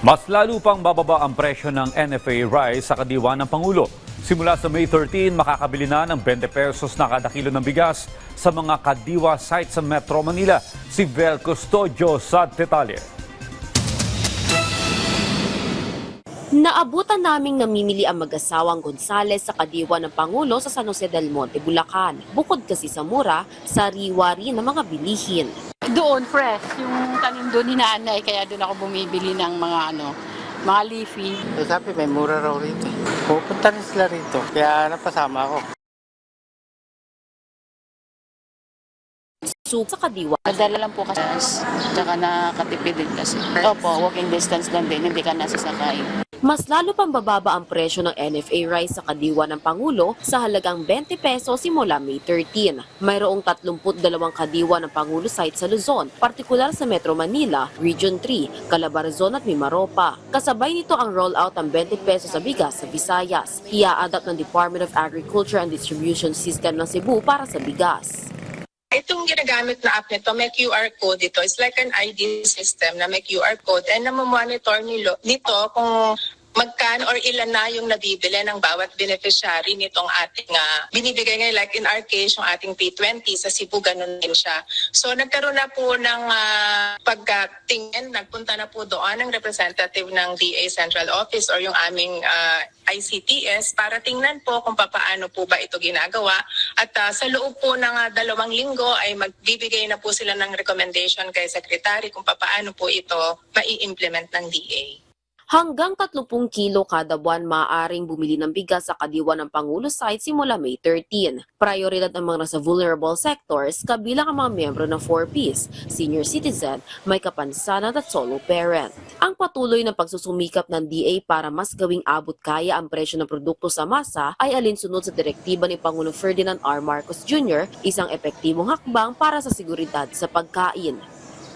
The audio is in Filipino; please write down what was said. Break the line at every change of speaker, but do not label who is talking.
Mas lalo pang bababa ang presyo ng NFA rice sa kadiwa ng Pangulo. Simula sa May 13, makakabili na ng 20 pesos na kada kilo ng bigas sa mga kadiwa sites sa Metro Manila. Si Vel Custodio sa detalye.
Naabutan naming namimili ang mag-asawang Gonzales sa kadiwa ng Pangulo sa San Jose del Monte, Bulacan. Bukod kasi sa mura, sariwa rin ng mga bilihin.
Doon, fresh. Yung tanim doon ni nanay, kaya doon ako bumibili ng mga ano, mga leafy.
Eh, sabi, may mura raw rito. Pupunta rin sila rito. Kaya napasama ako.
Soup sa kadiwa.
Madala lang po kasi, tsaka nakatipid din kasi. Opo, walking distance lang din, hindi ka nasasakay.
Mas lalo pang bababa ang presyo ng NFA rice sa kadiwa ng Pangulo sa halagang 20 pesos simula May 13. Mayroong 32 kadiwa ng Pangulo site sa Luzon, partikular sa Metro Manila, Region 3, Calabarzon at Mimaropa. Kasabay nito ang rollout ng 20 pesos sa bigas sa Visayas. Ia-adapt ng Department of Agriculture and Distribution System ng Cebu para sa bigas.
Itong ginagamit na app nito, may QR code ito. It's like an ID system na may QR code and namamonitor nilo, nito kung magkano or ilan na yung nabibili ng bawat beneficiary nitong ating ah, binibigay ngayon. Like in our case, yung ating P20 sa Cebu, ganun din siya. So nagkaroon na po ng ah, pagkatingin, nagpunta na po doon ang representative ng DA Central Office or yung aming ah, ICTS para tingnan po kung papaano po ba ito ginagawa. At ah, sa loob po ng ah, dalawang linggo ay magbibigay na po sila ng recommendation kay Secretary kung papaano po ito mai-implement ng DA.
Hanggang 30 kilo kada buwan maaaring bumili ng bigas sa kadiwa ng Pangulo site simula May 13. Prioridad ang mga nasa vulnerable sectors kabilang ang mga miyembro ng 4Ps, senior citizen, may kapansanan at solo parent. Ang patuloy na pagsusumikap ng DA para mas gawing abot kaya ang presyo ng produkto sa masa ay alinsunod sa direktiba ni Pangulo Ferdinand R. Marcos Jr., isang epektibong hakbang para sa seguridad sa pagkain.